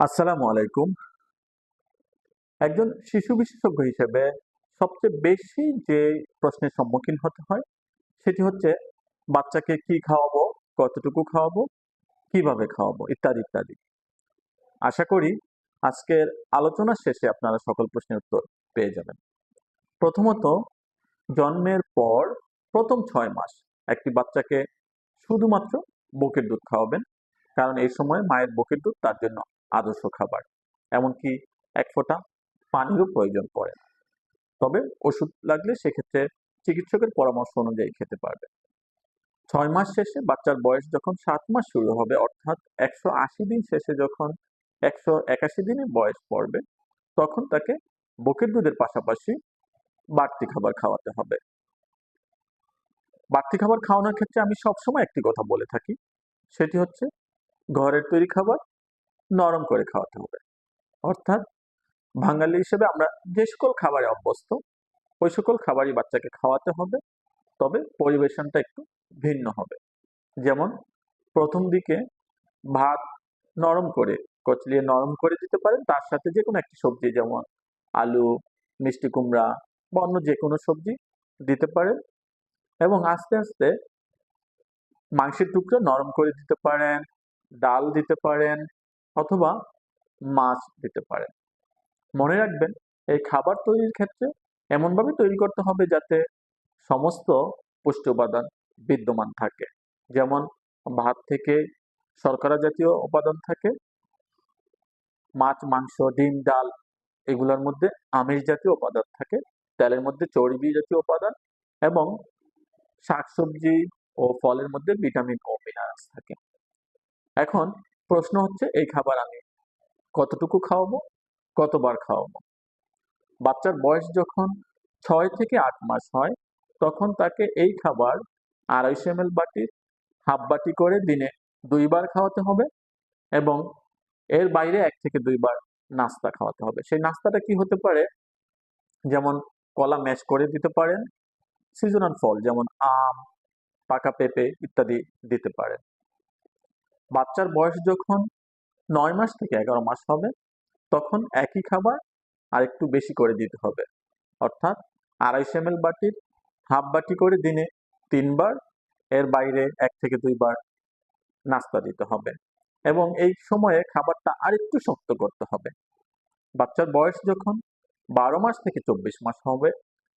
আসসালামু আলাইকুম। একজন শিশু বিশেষজ্ঞ হিসেবে সবচেয়ে বেশি যে প্রশ্নের সম্মুখীন হতে হয় সেটি হচ্ছে, বাচ্চাকে কি খাওয়াবো, কতটুকু খাওয়াবো, কীভাবে খাওয়াবো, ইত্যাদি ইত্যাদি। আশা করি আজকের আলোচনা শেষে আপনারা সকল প্রশ্নের উত্তর পেয়ে যাবেন। প্রথমত, জন্মের পর প্রথম ছয় মাস একটি বাচ্চাকে শুধুমাত্র বুকের দুধ খাওয়াবেন। কারণ এই সময় মায়ের বুকের দুধ তার জন্য আদর্শ খাবার। এমনকি এক ফোঁটা পানিরও প্রয়োজন পড়ে না। তবে ওষুধ লাগলে সেক্ষেত্রে চিকিৎসকের পরামর্শ অনুযায়ী খেতে পারবে ছয় মাস শেষে বাচ্চার বয়স যখন সাত মাস শুরু হবে, অর্থাৎ একশো আশি দিন শেষে যখন একশো একাশি দিনের বয়স পড়বে, তখন তাকে বুকের দুধের পাশাপাশি বাড়তি খাবার খাওয়াতে হবে। বাড়তি খাবার খাওয়ানোর ক্ষেত্রে আমি সবসময় একটি কথা বলে থাকি। সেটি হচ্ছে, ঘরের তৈরি খাবার নরম করে খাওয়াতে হবে। অর্থাৎ বাঙালি হিসেবে আমরা যে সকল খাবারে অভ্যস্ত, ওই সকল খাবারই বাচ্চাকে খাওয়াতে হবে, তবে পরিবেশনটা একটু ভিন্ন হবে। যেমন প্রথম দিকে ভাত নরম করে কচলিয়ে নরম করে দিতে পারেন, তার সাথে যে কোনো একটি সবজি, যেমন আলু, মিষ্টি কুমড়া বা অন্য যে কোনো সবজি দিতে পারেন এবং আস্তে আস্তে মাংসের টুকরো নরম করে দিতে পারেন, ডাল দিতে পারেন অথবা মাছ দিতে পারেন। মনে রাখবেন, এই খাবার তৈরির ক্ষেত্রে এমনভাবে তৈরি করতে হবে যাতে সমস্ত পুষ্টি উপাদান বিদ্যমান থাকে। যেমন ভাত থেকে শর্করা জাতীয় উপাদান থাকে, মাছ, মাংস, ডিম, ডাল, এগুলোর মধ্যে আমিষ জাতীয় উপাদান থাকে, তেলের মধ্যে চর্বি জাতীয় উপাদান এবং শাকসবজি ও ফলের মধ্যে ভিটামিন ও মিনারেলস থাকে। এখন প্রশ্ন হচ্ছে, এই খাবার আমি কতটুকু খাওয়াবো? কতবার খাওয়াবো? বাচ্চার বয়স যখন ছয় থেকে আট মাস হয়, তখন তাকে এই খাবার আড়াইশো এম এল বাটির, হাফ বাটি করে দিনে দুইবার খাওয়াতে হবে এবং এর বাইরে এক থেকে দুইবার নাস্তা খাওয়াতে হবে। সেই নাস্তাটা কি হতে পারে? যেমন কলা ম্যাশ করে দিতে পারেন, সিজনাল ফল যেমন আম, পাকা পেঁপে ইত্যাদি দিতে পারেন। বাচ্চার বয়স যখন নয় মাস থেকে এগারো মাস হবে, তখন একই খাবার আর একটু বেশি করে দিতে হবে। অর্থাৎ আড়াইশো এম এল বাটির হাফ বাটি করে দিনে তিনবার, এর বাইরে এক থেকে দুইবার নাস্তা দিতে হবে এবং এই সময়ে খাবারটা আরেকটু শক্ত করতে হবে। বাচ্চার বয়স যখন বারো মাস থেকে চব্বিশ মাস হবে,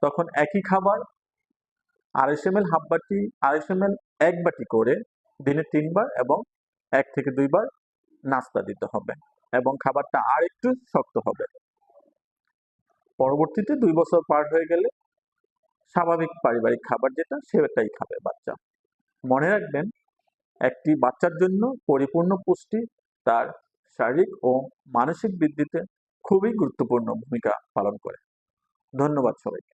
তখন একই খাবার আড়াইশো এম হাফ বাটি, আড়াইশো এম এক বাটি করে দিনে তিনবার এবং এক থেকে দুইবার নাস্তা দিতে হবে এবং খাবারটা আর একটু শক্ত হবে। পরবর্তীতে দুই বছর পার হয়ে গেলে স্বাভাবিক পারিবারিক খাবার যেটা সেটাই খাবে বাচ্চা। মনে রাখবেন, একটি বাচ্চার জন্য পরিপূর্ণ পুষ্টি তার শারীরিক ও মানসিক বৃদ্ধিতে খুবই গুরুত্বপূর্ণ ভূমিকা পালন করে। ধন্যবাদ সবাইকে।